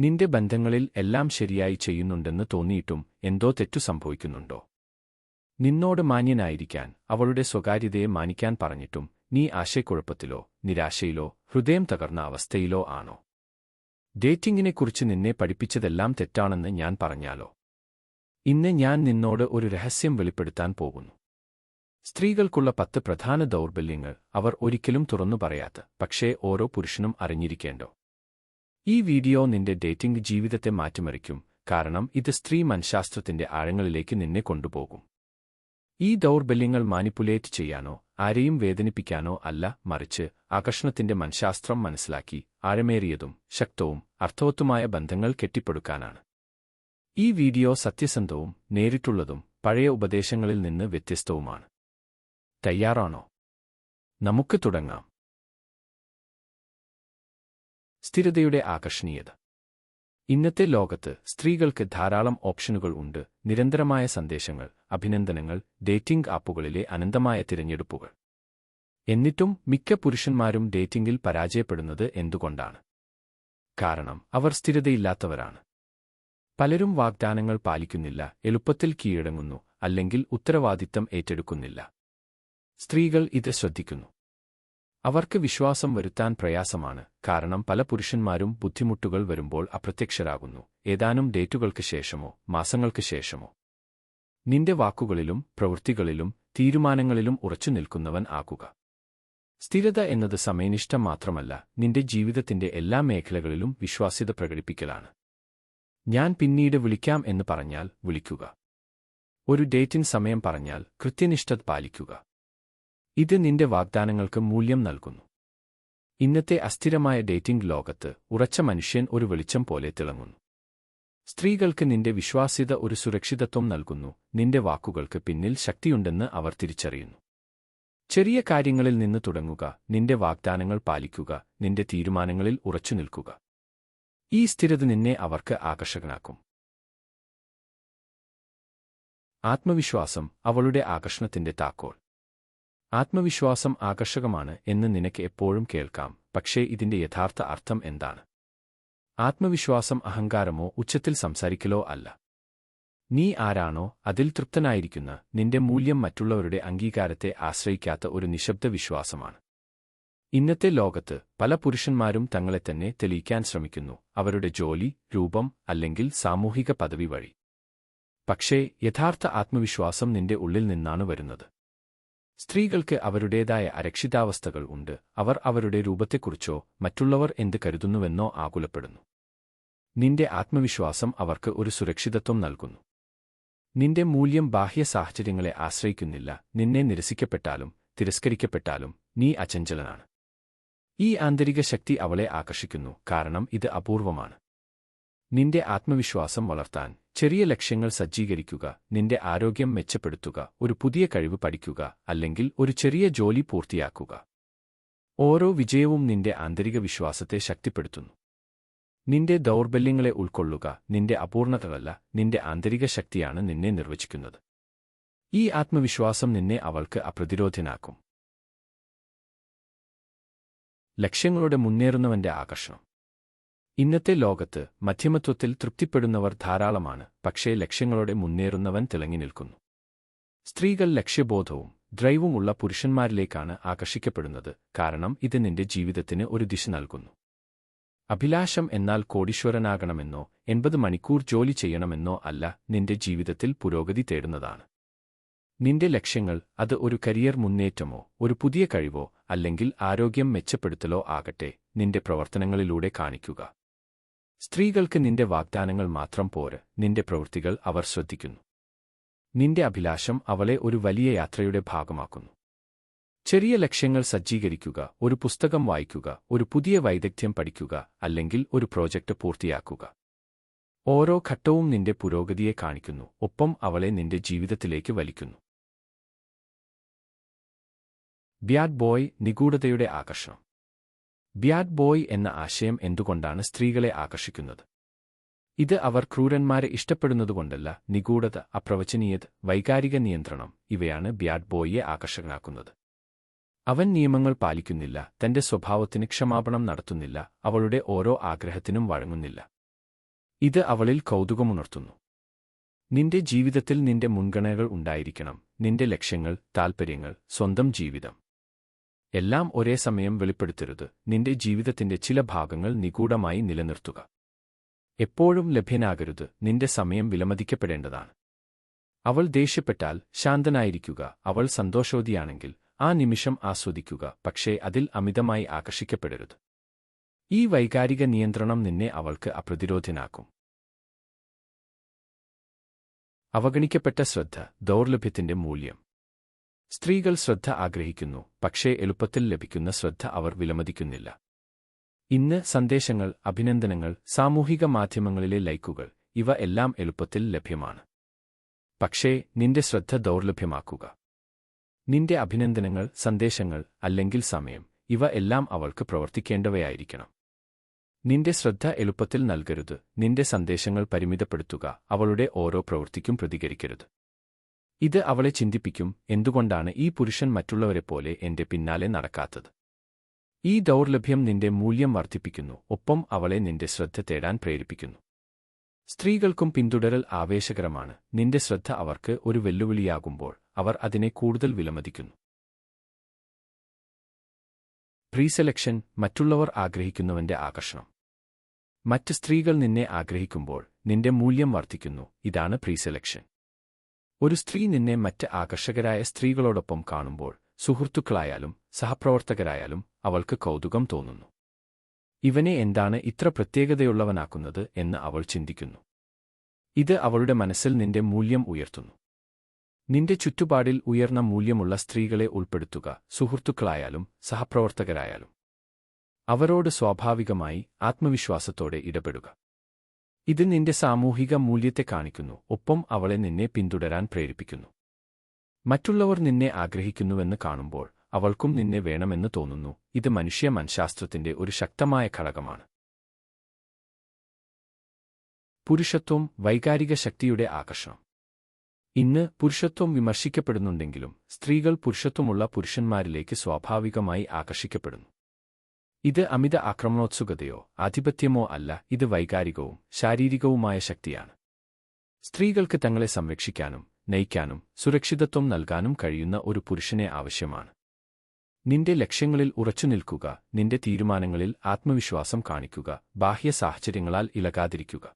നിന്റെ ബന്ധങ്ങളിൽ എല്ലാം ശരിയായി ചെയ്യുന്നുണ്ടെന്ന് തോന്നിയിട്ടും എന്തോ തെറ്റു സംഭവിക്കുന്നുണ്ടോ? നിന്നോട് മാന്യനായിരിക്കാൻ അവളുടെ സ്വകാര്യതയെ മാനിക്കാൻ പറഞ്ഞിട്ടും നീ ആശയക്കുഴപ്പത്തിലോ നിരാശയിലോ ഹൃദയം തകർന്ന അവസ്ഥയിലോ ആണോ? ഡേറ്റിംഗിനെക്കുറിച്ച് നിന്നെ പഠിപ്പിച്ചതെല്ലാം തെറ്റാണെന്ന് ഞാൻ പറഞ്ഞാലോ? ഇന്ന് ഞാൻ നിന്നോട് ഒരു രഹസ്യം വെളിപ്പെടുത്താൻ പോകുന്നു. സ്ത്രീകൾക്കുള്ള പത്ത് പ്രധാന ദൗർബല്യങ്ങൾ അവർ ഒരിക്കലും തുറന്നു പറയാത്ത പക്ഷേ ഓരോ പുരുഷനും അറിഞ്ഞിരിക്കേണ്ടോ? ഈ വീഡിയോ നിന്റെ ഡേറ്റിംഗ് ജീവിതത്തെ മാറ്റിമറിക്കും കാരണം ഇത് സ്ത്രീ മനഃശാസ്ത്രത്തിന്റെ ആഴങ്ങളിലേക്ക് നിന്നെ കൊണ്ടുപോകും. ഈ ദൗർബല്യങ്ങൾ മാനിപ്പുലേറ്റ് ചെയ്യാനോ ആരെയും വേദനിപ്പിക്കാനോ അല്ല മറിച്ച് ആകർഷണത്തിന്റെ മനഃശാസ്ത്രം മനസ്സിലാക്കി ആഴമേറിയതും ശക്തവും അർത്ഥവത്തുമായ ബന്ധങ്ങൾ കെട്ടിപ്പടുക്കാനാണ്. ഈ വീഡിയോ സത്യസന്ധവും നേരിട്ടുള്ളതും പഴയ ഉപദേശങ്ങളിൽ നിന്ന് വ്യത്യസ്തവുമാണ്. തയ്യാറാണോ? നമുക്ക് തുടങ്ങാം. സ്ഥിരതയുടെ ആകർഷണീയത. ഇന്നത്തെ ലോകത്ത് സ്ത്രീകൾക്ക് ധാരാളം ഓപ്ഷനുകൾ ഉണ്ട് നിരന്തരമായ സന്ദേശങ്ങൾ അഭിനന്ദനങ്ങൾ ഡേറ്റിംഗ് ആപ്പുകളിലെ അനന്തമായ തിരഞ്ഞെടുപ്പുകൾ. എന്നിട്ടും മിക്ക പുരുഷന്മാരും ഡേറ്റിംഗിൽ പരാജയപ്പെടുന്നത് എന്തുകൊണ്ടാണ്? കാരണം അവർ സ്ഥിരതയില്ലാത്തവരാണ്. പലരും വാഗ്ദാനങ്ങൾ പാലിക്കുന്നില്ല എളുപ്പത്തിൽ കീഴടങ്ങുന്നു അല്ലെങ്കിൽ ഉത്തരവാദിത്തം ഏറ്റെടുക്കുന്നില്ല. സ്ത്രീകൾ ഇത് ശ്രദ്ധിക്കുന്നു. അവർക്ക് വിശ്വാസം വരുത്താൻ പ്രയാസമാണ്. കാരണം പല പുരുഷന്മാരും ബുദ്ധിമുട്ടുകൾ വരുമ്പോൾ അപ്രത്യക്ഷരാകുന്നു. ഏതാനും ഡേറ്റുകൾക്ക് ശേഷമോ മാസങ്ങൾക്ക് ശേഷമോ. നിന്റെ വാക്കുകളിലും പ്രവൃത്തികളിലും തീരുമാനങ്ങളിലും ഉറച്ചു നിൽക്കുന്നവൻ ആകുക. സ്ഥിരത എന്നത് സമയനിഷ്ഠം മാത്രമല്ല നിന്റെ ജീവിതത്തിന്റെ എല്ലാ മേഖലകളിലും വിശ്വാസ്യത പ്രകടിപ്പിക്കലാണ്. ഞാൻ പിന്നീട് വിളിക്കാം എന്ന് പറഞ്ഞാൽ വിളിക്കുക. ഒരു ഡേറ്റിൻ സമയം പറഞ്ഞാൽ കൃത്യനിഷ്ഠത പാലിക്കുക. ഇത് നിന്റെ വാഗ്ദാനങ്ങൾക്ക് മൂല്യം നൽകുന്നു. ഇന്നത്തെ അസ്ഥിരമായ ഡേറ്റിംഗ് ലോകത്ത് ഉറച്ച മനുഷ്യൻ ഒരു വെളിച്ചം പോലെ തിളങ്ങുന്നു. സ്ത്രീകൾക്ക് നിന്റെ വിശ്വാസ്യത ഒരു സുരക്ഷിതത്വം നൽകുന്നു നിന്റെ വാക്കുകൾക്ക് പിന്നിൽ ശക്തിയുണ്ടെന്ന് അവർ തിരിച്ചറിയുന്നു. ചെറിയ കാര്യങ്ങളിൽ നിന്ന് തുടങ്ങുക നിന്റെ വാഗ്ദാനങ്ങൾ പാലിക്കുക നിന്റെ തീരുമാനങ്ങളിൽ ഉറച്ചു നിൽക്കുക. ഈ സ്ഥിരത നിന്നെ അവർക്ക് ആകർഷകനാക്കും. ആത്മവിശ്വാസം അവളുടെ ആകർഷണത്തിന്റെ താക്കോൽ. ആത്മവിശ്വാസം ആകർഷകമാണ് എന്ന് നിനക്ക് എപ്പോഴും കേൾക്കാം പക്ഷേ ഇതിന്റെ യഥാർത്ഥ അർത്ഥം എന്താണ്? ആത്മവിശ്വാസം അഹങ്കാരമോ ഉച്ചത്തിൽ സംസാരിക്കലോ അല്ല. നീ ആരാണോ അതിൽ തൃപ്തനായിരിക്കുന്ന നിന്റെ മൂല്യം മറ്റുള്ളവരുടെ അംഗീകാരത്തെ ആശ്രയിക്കാത്ത ഒരു നിശബ്ദ വിശ്വാസമാണ്. ഇന്നത്തെ ലോകത്ത് പല പുരുഷന്മാരും തങ്ങളെ തന്നെ തെളിയിക്കാൻ ശ്രമിക്കുന്നു അവരുടെ ജോലി രൂപം അല്ലെങ്കിൽ സാമൂഹിക പദവി വഴി. പക്ഷേ യഥാർത്ഥ ആത്മവിശ്വാസം നിന്റെ ഉള്ളിൽ നിന്നാണ് വരുന്നത്. സ്ത്രീകൾക്ക് അവരുടേതായ അരക്ഷിതാവസ്ഥകൾ ഉണ്ട്. അവർ അവരുടെ രൂപത്തെക്കുറിച്ചോ മറ്റുള്ളവർ എന്ത് കരുതുന്നുവെന്നോ ആകുലപ്പെടുന്നു. നിന്റെ ആത്മവിശ്വാസം അവർക്ക് ഒരു സുരക്ഷിതത്വം നൽകുന്നു. നിന്റെ മൂല്യം ബാഹ്യ സാഹചര്യങ്ങളെ ആശ്രയിക്കുന്നില്ല. നിന്നെ നിരസിക്കപ്പെട്ടാലും തിരസ്കരിക്കപ്പെട്ടാലും നീ അചഞ്ചലനാണ്. ഈ ആന്തരിക ശക്തി അവളെ ആകർഷിക്കുന്നു. കാരണം ഇത് അപൂർവമാണ്. നിന്റെ ആത്മവിശ്വാസം വളർത്താൻ ചെറിയ ലക്ഷ്യങ്ങൾ സജ്ജീകരിക്കുക നിന്റെ ആരോഗ്യം മെച്ചപ്പെടുത്തുക ഒരു പുതിയ കഴിവ് പഠിക്കുക അല്ലെങ്കിൽ ഒരു ചെറിയ ജോലി പൂർത്തിയാക്കുക. ഓരോ വിജയവും നിന്റെ ആന്തരിക വിശ്വാസത്തെ ശക്തിപ്പെടുത്തുന്നു. നിന്റെ ദൗർബല്യങ്ങളെ ഉൾക്കൊള്ളുക നിന്റെ അപൂർണതകളല്ല നിന്റെ ആന്തരിക ശക്തിയാണ് നിന്നെ നിർവചിക്കുന്നത്. ഈ ആത്മവിശ്വാസം നിന്നെ അവൾക്ക് അപ്രതിരോധനാക്കും. ലക്ഷ്യങ്ങളുടെ മുന്നേറുന്നവന്റെ ആകർഷണം. ഇന്നത്തെ ലോകത്ത് മധ്യമത്വത്തിൽ തൃപ്തിപ്പെടുന്നവർ ധാരാളമാണ് പക്ഷേ ലക്ഷ്യങ്ങളോടെ മുന്നേറുന്നവൻ തിളങ്ങി നിൽക്കുന്നു. സ്ത്രീകൾ ലക്ഷ്യബോധവും ഡ്രൈവും ഉള്ള പുരുഷന്മാരിലേക്കാണ് ആകർഷിക്കപ്പെടുന്നത് കാരണം ഇത് നിന്റെ ജീവിതത്തിന് ഒരു ദിശ നൽകുന്നു. അഭിലാഷം എന്നാൽ കോടീശ്വരനാകണമെന്നോ എൺപത് മണിക്കൂർ ജോലി ചെയ്യണമെന്നോ അല്ല നിന്റെ ജീവിതത്തിൽ പുരോഗതി തേടുന്നതാണ്. നിന്റെ ലക്ഷ്യങ്ങൾ അത് ഒരു കരിയർ മുന്നേറ്റമോ ഒരു പുതിയ കഴിവോ അല്ലെങ്കിൽ ആരോഗ്യം മെച്ചപ്പെടുത്തലോ ആകട്ടെ നിന്റെ പ്രവർത്തനങ്ങളിലൂടെ കാണിക്കുക. സ്ത്രീകൾക്ക് നിന്റെ വാഗ്ദാനങ്ങൾ മാത്രം പോര്. നിന്റെ പ്രവൃത്തികൾ അവർ ശ്രദ്ധിക്കുന്നു. നിന്റെ അഭിലാഷം അവളെ ഒരു വലിയ യാത്രയുടെ ഭാഗമാക്കുന്നു. ചെറിയ ലക്ഷ്യങ്ങൾ സജ്ജീകരിക്കുക ഒരു പുസ്തകം വായിക്കുക ഒരു പുതിയ വൈദഗ്ധ്യം പഠിക്കുക അല്ലെങ്കിൽ ഒരു പ്രോജക്റ്റ് പൂർത്തിയാക്കുക. ഓരോ ഘട്ടവും നിന്റെ പുരോഗതിയെ കാണിക്കുന്നു ഒപ്പം അവളെ നിന്റെ ജീവിതത്തിലേക്ക് വലിക്കുന്നു. ബ്യാഡ് ബോയ് നിഗൂഢതയുടെ ആകർഷണം. ബ്യാഡ് ബോയ് എന്ന ആശയം എന്തുകൊണ്ടാണ് സ്ത്രീകളെ ആകർഷിക്കുന്നത്? ഇത് അവർ ക്രൂരന്മാരെ ഇഷ്ടപ്പെടുന്നതുകൊണ്ടല്ല നിഗൂഢത അപ്രവചനീയത് വൈകാരിക നിയന്ത്രണം ഇവയാണ് ബ്യാഡ് ബോയിയെ ആകർഷകനാക്കുന്നത്. അവൻ നിയമങ്ങൾ പാലിക്കുന്നില്ല തന്റെ സ്വഭാവത്തിന് ക്ഷമാപണം നടത്തുന്നില്ല അവളുടെ ഓരോ ആഗ്രഹത്തിനും വഴങ്ങുന്നില്ല. ഇത് അവളിൽ കൗതുകമുണർത്തുന്നു. നിന്റെ ജീവിതത്തിൽ നിന്റെ മുൻഗണനകൾ ഉണ്ടായിരിക്കണം നിന്റെ ലക്ഷ്യങ്ങൾ താൽപ്പര്യങ്ങൾ സ്വന്തം ജീവിതം. എല്ലാം ഒരേ സമയം വെളിപ്പെടുത്തരുത്. നിന്റെ ജീവിതത്തിന്റെ ചില ഭാഗങ്ങൾ നിഗൂഢമായി നിലനിർത്തുക. എപ്പോഴും ലഭ്യനാകരുത്. നിന്റെ സമയം വിലമതിക്കപ്പെടേണ്ടതാണ്. അവൾ ദേഷ്യപ്പെട്ടാൽ ശാന്തനായിരിക്കുക. അവൾ സന്തോഷവതിയാണെങ്കിൽ ആ നിമിഷം ആസ്വദിക്കുക. പക്ഷേ അതിൽ അമിതമായി ആകർഷിക്കപ്പെടരുത്. ഈ വൈകാരിക നിയന്ത്രണം നിന്നെ അവൾക്ക് അപ്രതിരോധനാക്കും. അവഗണിക്കപ്പെട്ട ശ്രദ്ധ ദൗർലഭ്യത്തിന്റെ മൂല്യം. സ്ത്രീകൾ ശ്രദ്ധ ആഗ്രഹിക്കുന്നു പക്ഷേ എളുപ്പത്തിൽ ലഭിക്കുന്ന ശ്രദ്ധ അവർ വിലമതിക്കുന്നില്ല. ഇന്ന് സന്ദേശങ്ങൾ അഭിനന്ദനങ്ങൾ സാമൂഹിക മാധ്യമങ്ങളിലെ ലൈക്കുകൾ ഇവ എല്ലാം എളുപ്പത്തിൽ ലഭ്യമാണ്. പക്ഷേ നിന്റെ ശ്രദ്ധ ദൗർലഭ്യമാക്കുക. നിന്റെ അഭിനന്ദനങ്ങൾ സന്ദേശങ്ങൾ അല്ലെങ്കിൽ സമയം ഇവ എല്ലാം അവൾക്ക് പ്രവർത്തിക്കേണ്ടവയായിരിക്കണം. നിന്റെ ശ്രദ്ധ എളുപ്പത്തിൽ നൽകരുത് നിന്റെ സന്ദേശങ്ങൾ പരിമിതപ്പെടുത്തുക അവളുടെ ഓരോ പ്രവൃത്തിക്കും പ്രതികരിക്കരുത്. ഇത് അവളെ ചിന്തിപ്പിക്കും എന്തുകൊണ്ടാണ് ഈ പുരുഷൻ മറ്റുള്ളവരെപ്പോലെ എന്റെ പിന്നാലെ നടക്കാത്തത്? ഈ ദൗർലഭ്യം നിന്റെ മൂല്യം വർദ്ധിപ്പിക്കുന്നു ഒപ്പം അവളെ നിന്റെ ശ്രദ്ധ തേടാൻ പ്രേരിപ്പിക്കുന്നു. സ്ത്രീകൾക്കും പിന്തുടരൽ ആവേശകരമാണ്. നിന്റെ ശ്രദ്ധ അവർക്ക് ഒരു വെല്ലുവിളിയാകുമ്പോൾ അവർ അതിനെ കൂടുതൽ വിലമതിക്കുന്നു. പ്രീസെലക്ഷൻ മറ്റുള്ളവർ ആഗ്രഹിക്കുന്നവന്റെ ആകർഷണം. മറ്റ് സ്ത്രീകൾ നിന്നെ ആഗ്രഹിക്കുമ്പോൾ നിന്റെ മൂല്യം വർദ്ധിക്കുന്നു ഇതാണ് പ്രീസെലക്ഷൻ. ഒരു സ്ത്രീ നിന്നെ മറ്റ് ആകർഷകരായ സ്ത്രീകളോടൊപ്പം കാണുമ്പോൾ സുഹൃത്തുക്കളായാലും സഹപ്രവർത്തകരായാലും അവൾക്ക് കൗതുകം തോന്നുന്നു. ഇവനെ എന്താണ് ഇത്ര പ്രത്യേകതയുള്ളവനാക്കുന്നത് എന്ന് അവൾ ചിന്തിക്കുന്നു. ഇത് അവളുടെ മനസ്സിൽ നിന്റെ മൂല്യം ഉയർത്തുന്നു. നിന്റെ ചുറ്റുപാടിൽ ഉയർന്ന മൂല്യമുള്ള സ്ത്രീകളെ ഉൾപ്പെടുത്തുക സുഹൃത്തുക്കളായാലും സഹപ്രവർത്തകരായാലും. അവരോട് സ്വാഭാവികമായി ആത്മവിശ്വാസത്തോടെ ഇടപെടുക. ഇത് നിന്റെ സാമൂഹിക മൂല്യത്തെ കാണിക്കുന്നു. ഒപ്പം അവളെ നിന്നെ പിന്തുടരാൻ പ്രേരിപ്പിക്കുന്നു. മറ്റുള്ളവർ നിന്നെ ആഗ്രഹിക്കുന്നുവെന്ന് കാണുമ്പോൾ അവൾക്കും നിന്നെ വേണമെന്ന് തോന്നുന്നു. ഇത് മനുഷ്യ മനഃശാസ്ത്രത്തിന്റെ ഒരു ശക്തമായ ഘടകമാണ്. പുരുഷത്വം വൈകാരിക ശക്തിയുടെ ആകർഷണം. ഇന്ന് പുരുഷത്വം വിമർശിക്കപ്പെടുന്നുണ്ടെങ്കിലും സ്ത്രീകൾ പുരുഷത്വമുള്ള പുരുഷന്മാരിലേക്ക് സ്വാഭാവികമായി ആകർഷിക്കപ്പെടുന്നു. ഇത് അമിത ആക്രമണോത്സുകതയോ ആധിപത്യമോ അല്ല ഇത് വൈകാരികവും ശാരീരികവുമായ ശക്തിയാണ്. സ്ത്രീകൾക്ക് തങ്ങളെ സംരക്ഷിക്കാനും നയിക്കാനും സുരക്ഷിതത്വം നൽകാനും കഴിയുന്ന ഒരു പുരുഷനെ ആവശ്യമാണ്. നിന്റെ ലക്ഷ്യങ്ങളിൽ ഉറച്ചുനിൽക്കുക നിന്റെ തീരുമാനങ്ങളിൽ ആത്മവിശ്വാസം കാണിക്കുക ബാഹ്യ സാഹചര്യങ്ങളാൽ ഇളകാതിരിക്കുക.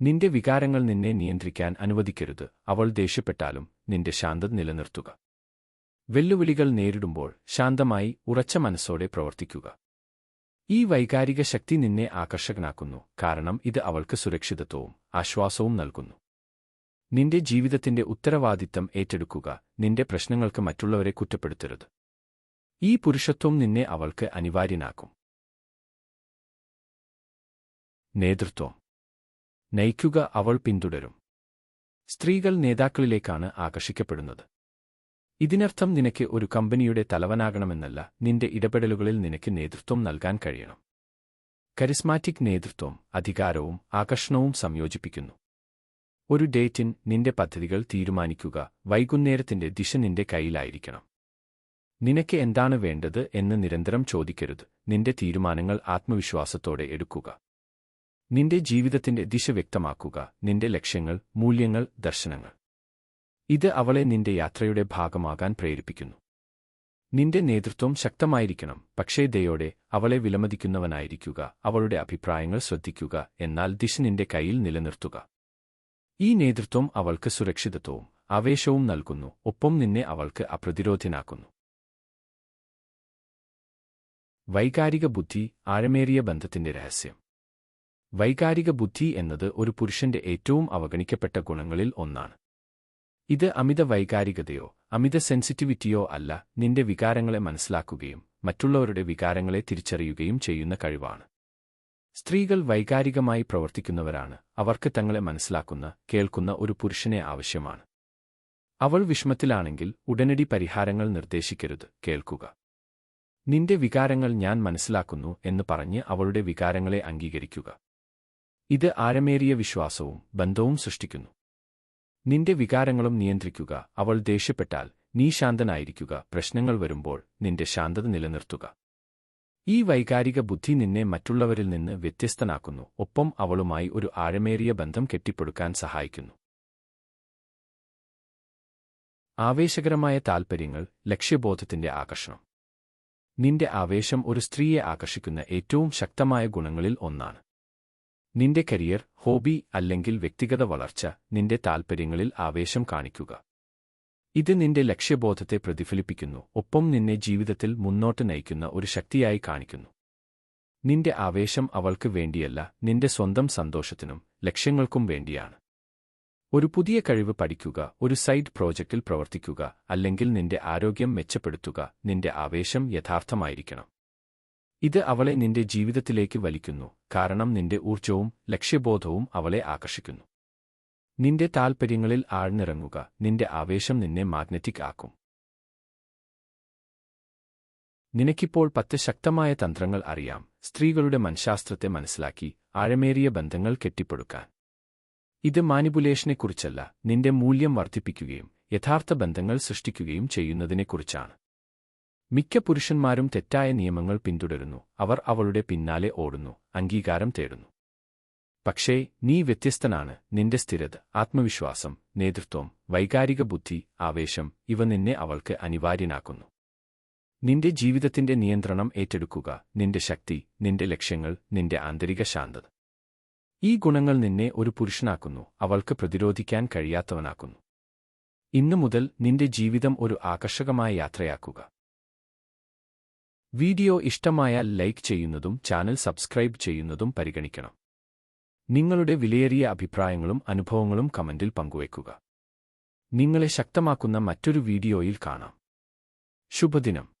നിന്റെ വികാരങ്ങൾ നിന്നെ നിയന്ത്രിക്കാൻ അനുവദിക്കരുത് അവൾ ദേഷ്യപ്പെട്ടാലും നിന്റെ ശാന്തത നിലനിർത്തുക. വെല്ലുവിളികൾ നേരിടുമ്പോൾ ശാന്തമായി ഉറച്ച മനസ്സോടെ പ്രവർത്തിക്കുക. ഈ വൈകാരിക ശക്തി നിന്നെ ആകർഷകനാക്കുന്നു കാരണം ഇത് അവൾക്ക് സുരക്ഷിതത്വവും ആശ്വാസവും നൽകുന്നു. നിന്റെ ജീവിതത്തിന്റെ ഉത്തരവാദിത്തം ഏറ്റെടുക്കുക നിന്റെ പ്രശ്നങ്ങൾക്ക് മറ്റുള്ളവരെ കുറ്റപ്പെടുത്തരുത്. ഈ പുരുഷത്വം നിന്നെ അവൾക്ക് അനിവാര്യനാക്കും. നേതൃത്വം. നയിക്കുക അവൾ പിന്തുടരും. സ്ത്രീകൾ നേതാക്കളിലേക്കാണ് ആകർഷിക്കപ്പെടുന്നത്. ഇതിനർത്ഥം നിനക്ക് ഒരു കമ്പനിയുടെ തലവനാകണമെന്നല്ല നിന്റെ ഇടപെടലുകളിൽ നിനക്ക് നേതൃത്വം നൽകാൻ കഴിയണം. കരിസ്മാറ്റിക് നേതൃത്വം അധികാരവും ആകർഷണവും സംയോജിപ്പിക്കുന്നു. ഒരു ഡേറ്റിൻ നിന്റെ പദ്ധതികൾ തീരുമാനിക്കുക വൈകുന്നേരത്തിന്റെ ദിശ നിന്റെ കയ്യിലായിരിക്കണം. നിനക്ക് എന്താണ് വേണ്ടത് എന്ന് നിരന്തരം ചോദിക്കരുത് നിന്റെ തീരുമാനങ്ങൾ ആത്മവിശ്വാസത്തോടെ എടുക്കുക. നിന്റെ ജീവിതത്തിന്റെ ദിശ വ്യക്തമാക്കുക നിന്റെ ലക്ഷ്യങ്ങൾ മൂല്യങ്ങൾ ദർശനങ്ങൾ. ഇത് അവളെ നിന്റെ യാത്രയുടെ ഭാഗമാകാൻ പ്രേരിപ്പിക്കുന്നു. നിന്റെ നേതൃത്വം ശക്തമായിരിക്കണം പക്ഷേ ദയോടെ അവളെ വിലമതിക്കുന്നവനായിരിക്കുക അവളുടെ അഭിപ്രായങ്ങൾ ശ്രദ്ധിക്കുക എന്നാൽ ദിശ നിന്റെ കയ്യിൽ നിലനിർത്തുക. ഈ നേതൃത്വം അവൾക്ക് സുരക്ഷിതത്വവും ആവേശവും നൽകുന്നു ഒപ്പം നിന്നെ അവൾക്ക് അപ്രതിരോധനാക്കുന്നു. വൈകാരിക ബുദ്ധി ആഴമേറിയ ബന്ധത്തിന്റെ രഹസ്യം. വൈകാരിക ബുദ്ധി എന്നത് ഒരു പുരുഷന്റെ ഏറ്റവും അവഗണിക്കപ്പെട്ട ഗുണങ്ങളിൽ ഒന്നാണ്. ഇത് അമിത വൈകാരികതയോ അമിത സെൻസിറ്റിവിറ്റിയോ അല്ല നിന്റെ വികാരങ്ങളെ മനസ്സിലാക്കുകയും മറ്റുള്ളവരുടെ വികാരങ്ങളെ തിരിച്ചറിയുകയും ചെയ്യുന്ന കഴിവാണ്. സ്ത്രീകൾ വൈകാരികമായി പ്രവർത്തിക്കുന്നവരാണ് അവർക്ക് തങ്ങളെ മനസ്സിലാക്കുന്ന കേൾക്കുന്ന ഒരു പുരുഷനെ ആവശ്യമാണ്. അവൾ വിഷമത്തിലാണെങ്കിൽ ഉടനടി പരിഹാരങ്ങൾ നിർദ്ദേശിക്കരുത് കേൾക്കുക. നിന്റെ വികാരങ്ങൾ ഞാൻ മനസ്സിലാക്കുന്നു എന്ന് പറഞ്ഞ് അവളുടെ വികാരങ്ങളെ അംഗീകരിക്കുക. ഇത് ആരമേറിയ വിശ്വാസവും ബന്ധവും സൃഷ്ടിക്കുന്നു. നിന്റെ വികാരങ്ങളും നിയന്ത്രിക്കുക. അവൾ ദേഷ്യപ്പെട്ടാൽ നീ ശാന്തനായിരിക്കുക. പ്രശ്നങ്ങൾ വരുമ്പോൾ നിന്റെ ശാന്തത നിലനിർത്തുക. ഈ വൈകാരിക ബുദ്ധി നിന്നെ മറ്റുള്ളവരിൽ നിന്ന് വ്യത്യസ്തനാക്കുന്നു. ഒപ്പം അവളുമായി ഒരു ആഴമേറിയ ബന്ധം കെട്ടിപ്പടുക്കാൻ സഹായിക്കുന്നു. ആവേശകരമായ താൽപ്പര്യങ്ങൾ ലക്ഷ്യബോധത്തിന്റെ ആകർഷണം. നിന്റെ ആവേശം ഒരു സ്ത്രീയെ ആകർഷിക്കുന്ന ഏറ്റവും ശക്തമായ ഗുണങ്ങളിൽ ഒന്നാണ്. നിന്റെ കരിയർ ഹോബി അല്ലെങ്കിൽ വ്യക്തിഗത വളർച്ച നിന്റെ താൽപ്പര്യങ്ങളിൽ ആവേശം കാണിക്കുക. ഇത് നിന്റെ ലക്ഷ്യബോധത്തെ പ്രതിഫലിപ്പിക്കുന്നു ഒപ്പം നിന്നെ ജീവിതത്തിൽ മുന്നോട്ട് നയിക്കുന്ന ഒരു ശക്തിയായി കാണിക്കുന്നു. നിന്റെ ആവേശം അവൾക്ക് വേണ്ടിയല്ല നിന്റെ സ്വന്തം സന്തോഷത്തിനും ലക്ഷ്യങ്ങൾക്കും വേണ്ടിയാണ്. ഒരു പുതിയ കഴിവ് പഠിക്കുക ഒരു സൈഡ് പ്രോജക്റ്റിൽ പ്രവർത്തിക്കുക അല്ലെങ്കിൽ നിന്റെ ആരോഗ്യം മെച്ചപ്പെടുത്തുക നിന്റെ ആവേശം യഥാർത്ഥമായിരിക്കണം. ഇത് അവളെ നിന്റെ ജീവിതത്തിലേക്ക് വലിക്കുന്നു കാരണം നിന്റെ ഊർജവും ലക്ഷ്യബോധവും അവളെ ആകർഷിക്കുന്നു. നിന്റെ താൽപ്പര്യങ്ങളിൽ ആഴ്ന്നിറങ്ങുക. നിന്റെ ആവേശം നിന്നെ മാഗ്നറ്റിക് ആക്കും. നിനക്കിപ്പോൾ പത്ത് ശക്തമായ തന്ത്രങ്ങൾ അറിയാം. സ്ത്രീകളുടെ മനഃശാസ്ത്രത്തെ മനസ്സിലാക്കി ആഴമേറിയ ബന്ധങ്ങൾ കെട്ടിപ്പടുക്കാൻ. ഇത് മാനിപുലേഷനെക്കുറിച്ചല്ല. നിന്റെ മൂല്യം വർദ്ധിപ്പിക്കുകയും യഥാർത്ഥ ബന്ധങ്ങൾ സൃഷ്ടിക്കുകയും ചെയ്യുന്നതിനെക്കുറിച്ചാണ്. മിക്ക പുരുഷന്മാരും തെറ്റായ നിയമങ്ങൾ പിന്തുടരുന്നു. അവർ അവളുടെ പിന്നാലെ ഓടുന്നു അംഗീകാരം തേടുന്നു. പക്ഷേ നീ വ്യത്യസ്തനാണ് നിന്റെ സ്ഥിരത ആത്മവിശ്വാസം നേതൃത്വം വൈകാരിക ബുദ്ധി ആവേശം ഇവ നിന്നെ അവൾക്ക് അനിവാര്യനാക്കുന്നു. നിന്റെ ജീവിതത്തിന്റെ നിയന്ത്രണം ഏറ്റെടുക്കുക നിന്റെ ശക്തി നിന്റെ ലക്ഷ്യങ്ങൾ നിന്റെ ആന്തരിക ശാന്തത. ഈ ഗുണങ്ങൾ നിന്നെ ഒരു പുരുഷനാക്കുന്നു അവൾക്ക് പ്രതിരോധിക്കാൻ കഴിയാത്തവനാക്കുന്നു. ഇന്നു മുതൽ നിന്റെ ജീവിതം ഒരു ആകർഷകമായ യാത്രയാക്കുക. വീഡിയോ ഇഷ്ടമായാൽ ലൈക്ക് ചെയ്യുന്നതും ചാനൽ സബ്സ്ക്രൈബ് ചെയ്യുന്നതും പരിഗണിക്കണം. നിങ്ങളുടെ വിലയേറിയ അഭിപ്രായങ്ങളും അനുഭവങ്ങളും കമന്റിൽ പങ്കുവയ്ക്കുക. നിങ്ങളെ ശക്തമാക്കുന്ന മറ്റൊരു വീഡിയോയിൽ കാണാം. ശുഭദിനം.